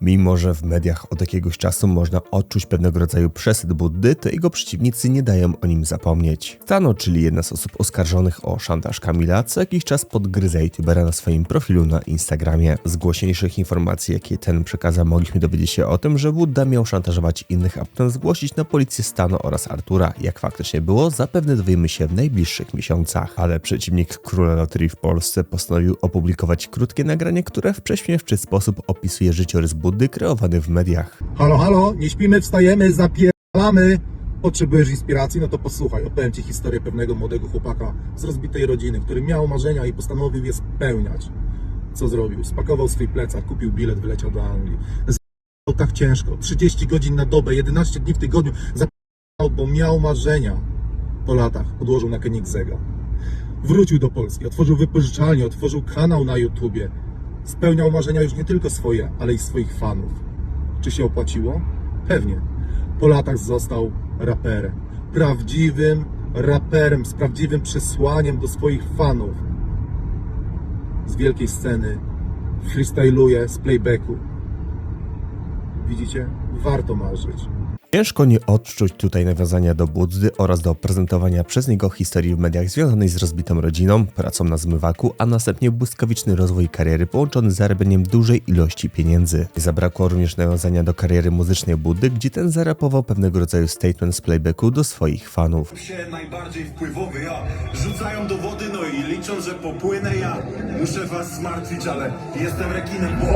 Mimo, że w mediach od jakiegoś czasu można odczuć pewnego rodzaju przesyt Buddy, to jego przeciwnicy nie dają o nim zapomnieć. Tano, czyli jedna z osób oskarżonych o szantaż Kamila, co jakiś czas podgryza youtubera na swoim profilu na Instagramie. Z głośniejszych informacji, jakie ten przekazał, mogliśmy dowiedzieć się o tym, że Budda miał szantażować innych, a potem zgłosić na policję Stano oraz Artura. Jak faktycznie było, zapewne dowiemy się w najbliższych miesiącach. Ale przeciwnik króla loterii w Polsce postanowił opublikować krótkie nagranie, które w prześmiewczy sposób opisuje życiorys Buddy kreowany w mediach. Halo, halo, nie śpimy, wstajemy, zapieramy. Potrzebujesz inspiracji? No to posłuchaj, opowiem Ci historię pewnego młodego chłopaka z rozbitej rodziny, który miał marzenia i postanowił je spełniać. Co zrobił? Spakował swój plecak, kupił bilet, wyleciał do Anglii. Zapierał tak ciężko, 30 godzin na dobę, 11 dni w tygodniu, zapierał, bo miał marzenia. Po latach podłożył na Koenigsegga. Wrócił do Polski, otworzył wypożyczalnię, otworzył kanał na YouTubie. Spełniał marzenia już nie tylko swoje, ale i swoich fanów. Czy się opłaciło? Pewnie. Po latach został raperem. Prawdziwym raperem, z prawdziwym przesłaniem do swoich fanów. Z wielkiej sceny freestyluje z playbacku. Widzicie? Warto marzyć. Ciężko nie odczuć tutaj nawiązania do Buddy oraz do prezentowania przez niego historii w mediach związanej z rozbitą rodziną, pracą na zmywaku, a następnie błyskawiczny rozwój kariery połączony z zarabianiem dużej ilości pieniędzy. Zabrakło również nawiązania do kariery muzycznej Buddy, gdzie ten zarapował pewnego rodzaju statement z playbacku do swoich fanów. się najbardziej wpływowy, ja rzucają do wody, no i liczą, że popłynę ja. Muszę was zmartwić, ale jestem rekinem, bo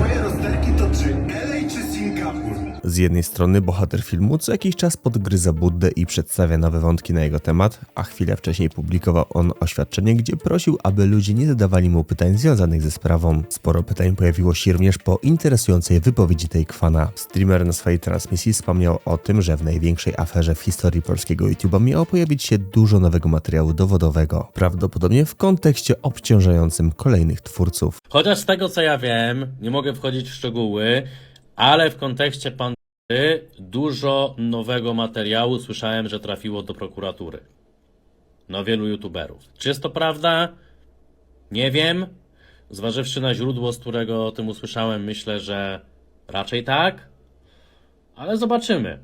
moje rozterki to czy LA czy? Z jednej strony bohater filmu co jakiś czas podgryza Buddę i przedstawia nowe wątki na jego temat, a chwilę wcześniej publikował on oświadczenie, gdzie prosił, aby ludzie nie zadawali mu pytań związanych ze sprawą. Sporo pytań pojawiło się również po interesującej wypowiedzi tej kwana. Streamer na swojej transmisji wspomniał o tym, że w największej aferze w historii polskiego YouTube'a miało pojawić się dużo nowego materiału dowodowego, prawdopodobnie w kontekście obciążającym kolejnych twórców. Chociaż z tego co ja wiem, nie mogę wchodzić w szczegóły, ale w kontekście pandy dużo nowego materiału słyszałem, że trafiło do prokuratury. No wielu youtuberów. Czy jest to prawda? Nie wiem. Zważywszy na źródło, z którego o tym usłyszałem, myślę, że raczej tak. Ale zobaczymy.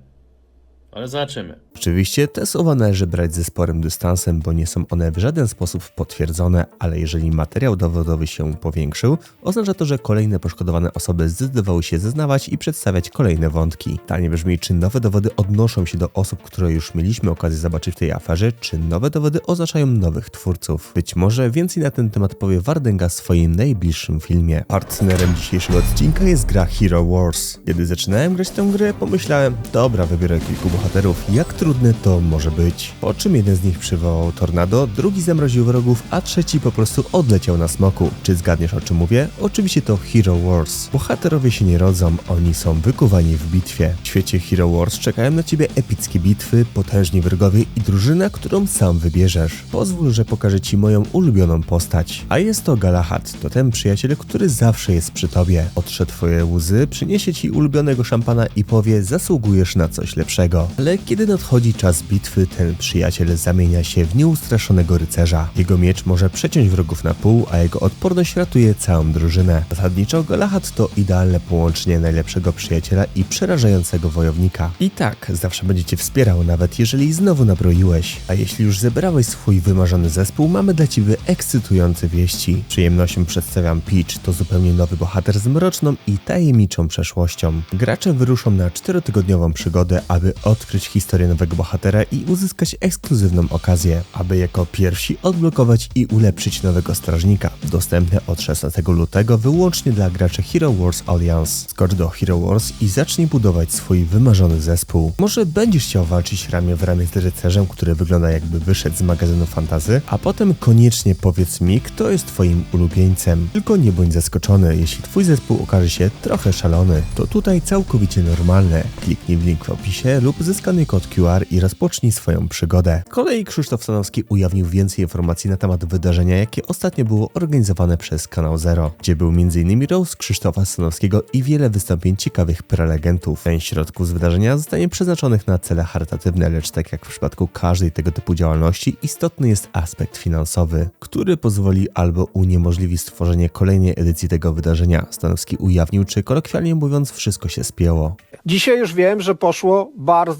Ale zobaczymy. Oczywiście te słowa należy brać ze sporym dystansem, bo nie są one w żaden sposób potwierdzone, ale jeżeli materiał dowodowy się powiększył, oznacza to, że kolejne poszkodowane osoby zdecydowały się zeznawać i przedstawiać kolejne wątki. Pytanie brzmi, czy nowe dowody odnoszą się do osób, które już mieliśmy okazję zobaczyć w tej aferze, czy nowe dowody oznaczają nowych twórców. Być może więcej na ten temat powie Wardenga w swoim najbliższym filmie. Partnerem dzisiejszego odcinka jest gra Hero Wars. Kiedy zaczynałem grać tę grę, pomyślałem, dobra, wybiorę kilku bohaterów, jak trudne to może być. Po czym jeden z nich przywołał tornado, drugi zamroził wrogów, a trzeci po prostu odleciał na smoku. Czy zgadniesz o czym mówię? Oczywiście to Hero Wars. Bohaterowie się nie rodzą, oni są wykuwani w bitwie. W świecie Hero Wars czekają na ciebie epickie bitwy, potężni wrogowie i drużyna, którą sam wybierzesz. Pozwól, że pokażę ci moją ulubioną postać. A jest to Galahad, to ten przyjaciel, który zawsze jest przy tobie. Otrze twoje łzy, przyniesie ci ulubionego szampana i powie, zasługujesz na coś lepszego. Ale kiedy nadchodzi czas bitwy, ten przyjaciel zamienia się w nieustraszonego rycerza. Jego miecz może przeciąć wrogów na pół, a jego odporność ratuje całą drużynę. Zasadniczo Galahad to idealne połączenie najlepszego przyjaciela i przerażającego wojownika. I tak, zawsze będzie cię wspierał, nawet jeżeli znowu nabroiłeś. A jeśli już zebrałeś swój wymarzony zespół, mamy dla ciebie ekscytujące wieści. Przyjemnością przedstawiam Peach, to zupełnie nowy bohater z mroczną i tajemniczą przeszłością. Gracze wyruszą na czterotygodniową przygodę, aby odkryć historię nowego bohatera i uzyskać ekskluzywną okazję, aby jako pierwsi odblokować i ulepszyć nowego strażnika. Dostępne od 16 lutego wyłącznie dla graczy Hero Wars Alliance. Skocz do Hero Wars i zacznij budować swój wymarzony zespół. Może będziesz chciał walczyć ramię w ramię z rycerzem, który wygląda jakby wyszedł z magazynu fantazy, a potem koniecznie powiedz mi, kto jest twoim ulubieńcem. Tylko nie bądź zaskoczony, jeśli twój zespół okaże się trochę szalony. To tutaj całkowicie normalne. Kliknij w link w opisie lub ze zeskanuj kod QR i rozpocznij swoją przygodę. Z kolei Krzysztof Stanowski ujawnił więcej informacji na temat wydarzenia, jakie ostatnio było organizowane przez Kanał Zero, gdzie był m.in. roast Krzysztofa Stanowskiego i wiele wystąpień ciekawych prelegentów. Część środków z wydarzenia zostanie przeznaczonych na cele charytatywne, lecz tak jak w przypadku każdej tego typu działalności, istotny jest aspekt finansowy, który pozwoli albo uniemożliwi stworzenie kolejnej edycji tego wydarzenia. Stanowski ujawnił, czy kolokwialnie mówiąc, wszystko się spięło. Dzisiaj już wiem, że poszło bardzo,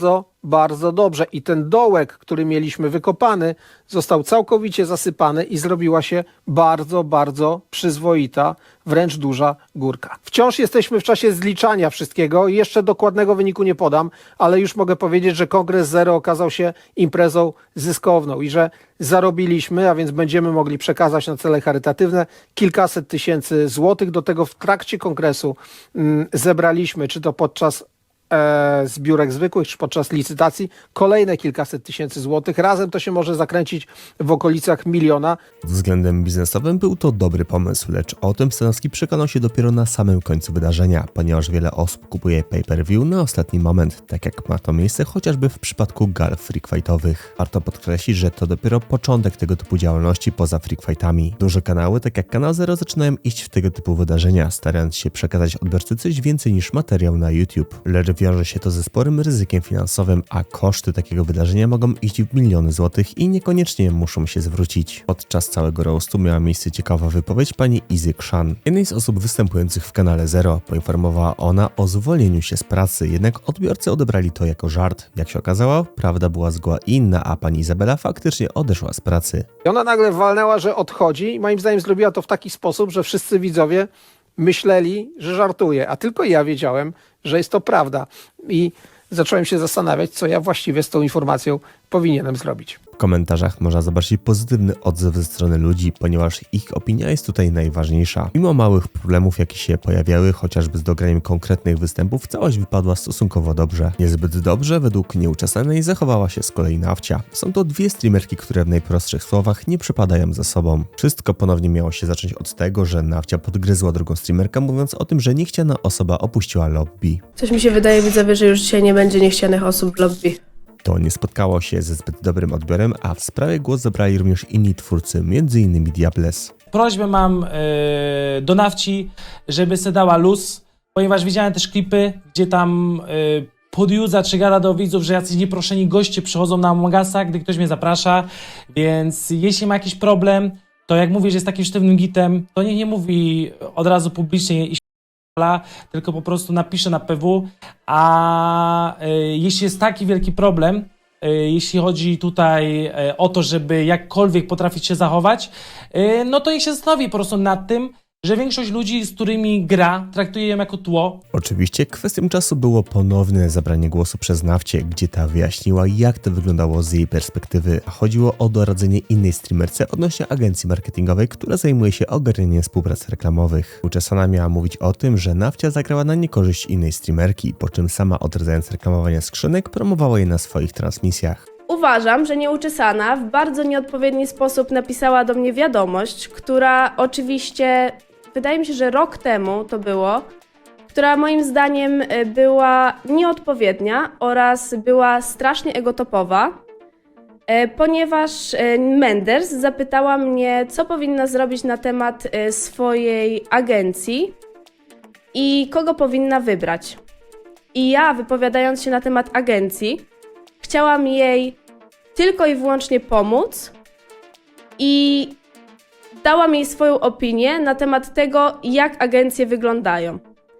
bardzo dobrze i ten dołek, który mieliśmy wykopany, został całkowicie zasypany i zrobiła się bardzo, bardzo przyzwoita, wręcz duża górka. Wciąż jesteśmy w czasie zliczania wszystkiego jeszcze dokładnego wyniku nie podam, ale już mogę powiedzieć, że Kongres Zero okazał się imprezą zyskowną i że zarobiliśmy, a więc będziemy mogli przekazać na cele charytatywne kilkaset tysięcy złotych. Do tego w trakcie kongresu mm, zebraliśmy, czy to podczas e, zbiórek zwykłych, czy podczas licytacji, kolejne kilkaset tysięcy złotych. Razem to się może zakręcić w okolicach miliona. Względem biznesowym był to dobry pomysł, lecz o tym Stanowski przekonał się dopiero na samym końcu wydarzenia, ponieważ wiele osób kupuje pay-per-view na ostatni moment, tak jak ma to miejsce chociażby w przypadku gal freak fightowych. Warto podkreślić, że to dopiero początek tego typu działalności poza freak fightami. Duże kanały, tak jak Kanał Zero, zaczynają iść w tego typu wydarzenia, starając się przekazać odbiorcy coś więcej niż materiał na YouTube. Lecz wiąże się to ze sporym ryzykiem finansowym, a koszty takiego wydarzenia mogą iść w miliony złotych i niekoniecznie muszą się zwrócić. Podczas całego roastu miała miejsce ciekawa wypowiedź pani Izy Krzan, jednej z osób występujących w kanale Zero. Poinformowała ona o zwolnieniu się z pracy, jednak odbiorcy odebrali to jako żart. Jak się okazało, prawda była zgoła inna, a pani Izabela faktycznie odeszła z pracy. I ona nagle walnęła, że odchodzi i moim zdaniem zrobiła to w taki sposób, że wszyscy widzowie myśleli, że żartuje, a tylko ja wiedziałem, że jest to prawda. I zacząłem się zastanawiać, co ja właściwie z tą informacją powinienem zrobić. W komentarzach można zobaczyć pozytywny odzew ze strony ludzi, ponieważ ich opinia jest tutaj najważniejsza. Mimo małych problemów, jakie się pojawiały, chociażby z dograniem konkretnych występów, całość wypadła stosunkowo dobrze. Niezbyt dobrze według nieuczesanej zachowała się z kolei Nawcia. Są to dwie streamerki, które w najprostszych słowach nie przypadają za sobą. Wszystko ponownie miało się zacząć od tego, że Nawcia podgryzła drugą streamerkę, mówiąc o tym, że niechciana osoba opuściła lobby. Coś mi się wydaje, widzowie, że już dzisiaj nie będzie niechcianych osób w lobby. To nie spotkało się ze zbyt dobrym odbiorem, a w sprawie głos zabrali również inni twórcy, m.in. Diables. prośbę mam e, do Nawci, żeby se dała luz, ponieważ widziałem też klipy, gdzie tam e, podjudza czy gada do widzów, że jacyś nieproszeni goście przychodzą na Amongasa, gdy ktoś mnie zaprasza, więc jeśli ma jakiś problem, to jak mówię, że jest takim sztywnym gitem, to niech nie mówi od razu publicznie i tylko po prostu napisze na PW, a e, jeśli jest taki wielki problem, e, jeśli chodzi tutaj e, o to, żeby jakkolwiek potrafić się zachować, no to niech się zastanowi po prostu nad tym, że większość ludzi, z którymi gra, traktuje ją jako tło, Oczywiście kwestią czasu było ponowne zabranie głosu przez Nawcie, gdzie ta wyjaśniła jak to wyglądało z jej perspektywy. A Chodziło o doradzenie innej streamerce odnośnie agencji marketingowej, która zajmuje się ogarnianiem współprac reklamowych. Uczesana miała mówić o tym, że Nawcia zagrała na niekorzyść innej streamerki, po czym sama odradzając reklamowania skrzynek promowała je na swoich transmisjach. Uważam, że nieuczesana w bardzo nieodpowiedni sposób napisała do mnie wiadomość, która oczywiście, wydaje mi się, że rok temu to było, która moim zdaniem y, była nieodpowiednia oraz była strasznie egotopowa, y, ponieważ y, Menders zapytała mnie, co powinna zrobić na temat swojej agencji i kogo powinna wybrać. I ja, wypowiadając się na temat agencji, chciałam jej tylko i wyłącznie pomóc i dałam jej swoją opinię na temat tego, jak agencje wyglądają.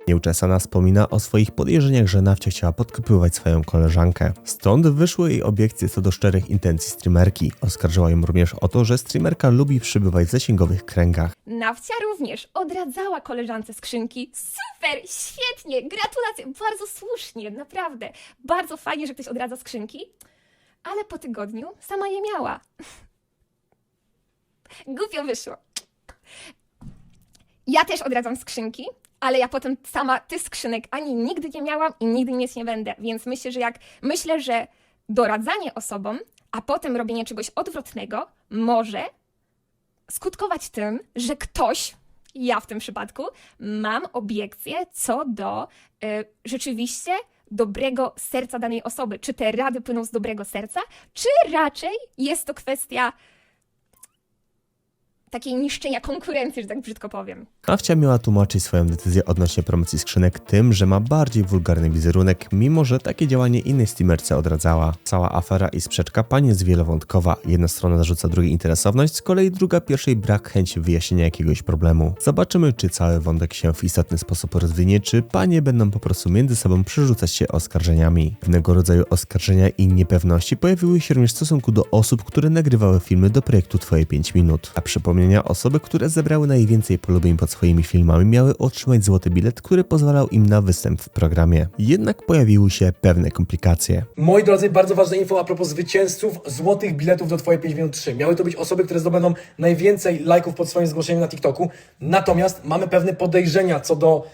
Nieuczesana wspomina o swoich podejrzeniach, że Nawcia chciała podkopywać swoją koleżankę. Stąd wyszły jej obiekcje co do szczerych intencji streamerki. Oskarżyła ją również o to, że streamerka lubi przybywać w zasięgowych kręgach. Nawcia również odradzała koleżance skrzynki. Super, świetnie, gratulacje, bardzo słusznie, naprawdę. Bardzo fajnie, że ktoś odradza skrzynki, ale po tygodniu sama je miała. Głupio wyszło. Ja też odradzam skrzynki, ale ja potem sama tych skrzynek ani nigdy nie miałam i nigdy mieć nie będę, więc myślę, że jak myślę, że doradzanie osobom, a potem robienie czegoś odwrotnego może skutkować tym, że ktoś, ja w tym przypadku, mam obiekcje co do y, rzeczywiście dobrego serca danej osoby. Czy te rady płyną z dobrego serca, czy raczej jest to kwestia takiej niszczenia konkurencji, że tak brzydko powiem. Nawcia miała tłumaczyć swoją decyzję odnośnie promocji skrzynek tym, że ma bardziej wulgarny wizerunek, mimo że takie działanie innej steamerce odradzała. Cała afera i sprzeczka pani jest wielowątkowa. Jedna strona zarzuca drugiej interesowność, z kolei druga pierwszej brak chęci wyjaśnienia jakiegoś problemu. Zobaczymy, czy cały wątek się w istotny sposób rozwinie, czy panie będą po prostu między sobą przerzucać się oskarżeniami. Pewnego rodzaju oskarżenia i niepewności pojawiły się również w stosunku do osób, które nagrywały filmy do projektu Twoje 5 minut. A osoby, które zebrały najwięcej polubień pod swoimi filmami miały otrzymać złoty bilet, który pozwalał im na występ w programie. Jednak pojawiły się pewne komplikacje. Moi drodzy, bardzo ważne info a propos zwycięzców złotych biletów do Twoje 5 minut 3. Miały to być osoby, które zdobędą najwięcej lajków pod swoim zgłoszeniem na TikToku. Natomiast mamy pewne podejrzenia co do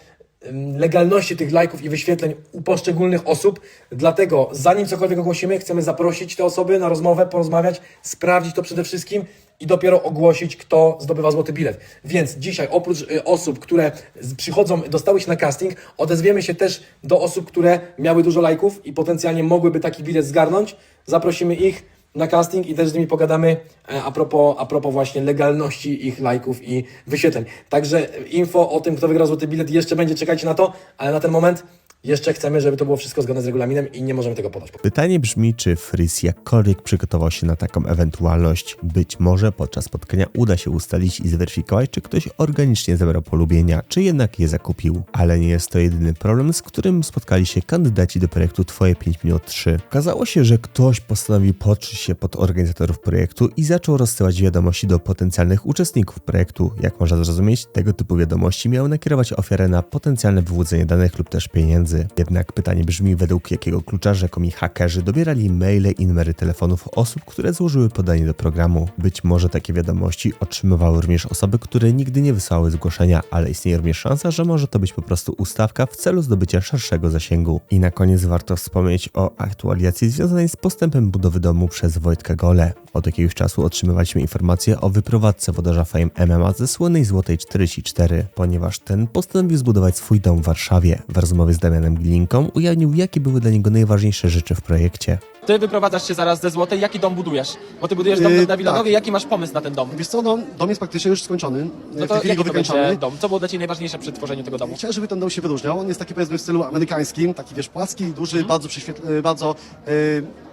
legalności tych lajków i wyświetleń u poszczególnych osób. Dlatego, zanim cokolwiek ogłosimy, chcemy zaprosić te osoby na rozmowę, porozmawiać, sprawdzić to przede wszystkim i dopiero ogłosić, kto zdobywa złoty bilet. Więc dzisiaj, oprócz y, osób, które przychodzą, dostały się na casting, odezwiemy się też do osób, które miały dużo lajków i potencjalnie mogłyby taki bilet zgarnąć. Zaprosimy ich na casting i też z nimi pogadamy e, a propos, a propos właśnie legalności ich lajków i wyświetleń. Także info o tym, kto wygrał złoty bilet jeszcze będzie, czekajcie na to, ale na ten moment jeszcze chcemy, żeby to było wszystko zgodne z regulaminem i nie możemy tego podać. Pytanie brzmi, czy Fris jakkolwiek przygotował się na taką ewentualność. Być może podczas spotkania uda się ustalić i zweryfikować, czy ktoś organicznie zebrał polubienia, czy jednak je zakupił. Ale nie jest to jedyny problem, z którym spotkali się kandydaci do projektu Twoje 5 minut 3. Okazało się, że ktoś postanowił podszyć się pod organizatorów projektu i zaczął rozsyłać wiadomości do potencjalnych uczestników projektu. Jak można zrozumieć, tego typu wiadomości miały nakierować ofiarę na potencjalne wyłudzenie danych lub też pieniędzy. Jednak pytanie brzmi, według jakiego klucza rzekomi hakerzy dobierali maile i numery telefonów osób, które złożyły podanie do programu. Być może takie wiadomości otrzymywały również osoby, które nigdy nie wysłały zgłoszenia, ale istnieje również szansa, że może to być po prostu ustawka w celu zdobycia szerszego zasięgu. I na koniec warto wspomnieć o aktualizacji związanej z postępem budowy domu przez Wojtka Gole. Od jakiegoś czasu otrzymywaliśmy informacje o wyprowadzce wodarza Fame MMA ze słynnej Złotej 44, ponieważ ten postanowił zbudować swój dom w Warszawie. W rozmowie z Damianem Glinką ujawnił, jakie były dla niego najważniejsze rzeczy w projekcie. Ty wyprowadzasz się zaraz ze Złotej, jaki dom budujesz? Bo ty budujesz dom Yy, na Wilanowie, tak. jaki masz pomysł na ten dom? Wiesz co, no, dom jest praktycznie już skończony. No w to tej chwili jaki go to będzie wykończamy. dom? Co było dla Ciebie najważniejsze przy tworzeniu tego domu? Chciałem, żeby ten dom się wyróżniał. On jest taki powiedzmy w stylu amerykańskim, taki wiesz, płaski, duży, Mhm. bardzo, prześwietl- bardzo e,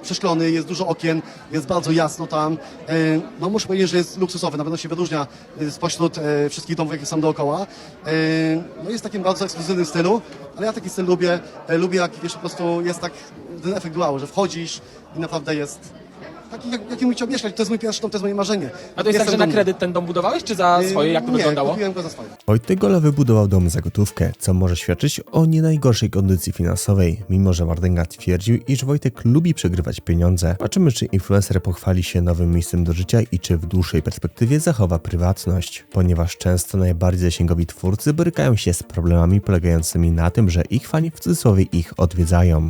przeszklony, jest dużo okien, jest bardzo jasno tam. E, no muszę powiedzieć, że jest luksusowy, na pewno się wyróżnia e, spośród e, wszystkich domów, jakie są dookoła. E, no jest w takim bardzo ekskluzywnym stylu, ale ja taki styl lubię. E, lubię jak wiesz, po prostu jest tak ten efekt wow, że wchodzisz i naprawdę jest taki, jak, jaki mógł mieszkać. To jest mój pierwszy dom, to jest moje marzenie. A to jest tak, że na kredyt ten dom budowałeś, czy za E, swoje? Jak to nie, wyglądało? kupiłem go za swoje. Wojtek Gola wybudował dom za gotówkę, co może świadczyć o nie najgorszej kondycji finansowej, mimo że Wardęga twierdził, iż Wojtek lubi przegrywać pieniądze. Zobaczymy, czy influencer pochwali się nowym miejscem do życia i czy w dłuższej perspektywie zachowa prywatność, ponieważ często najbardziej zasięgowi twórcy borykają się z problemami polegającymi na tym, że ich fani w cudzysłowie ich odwiedzają.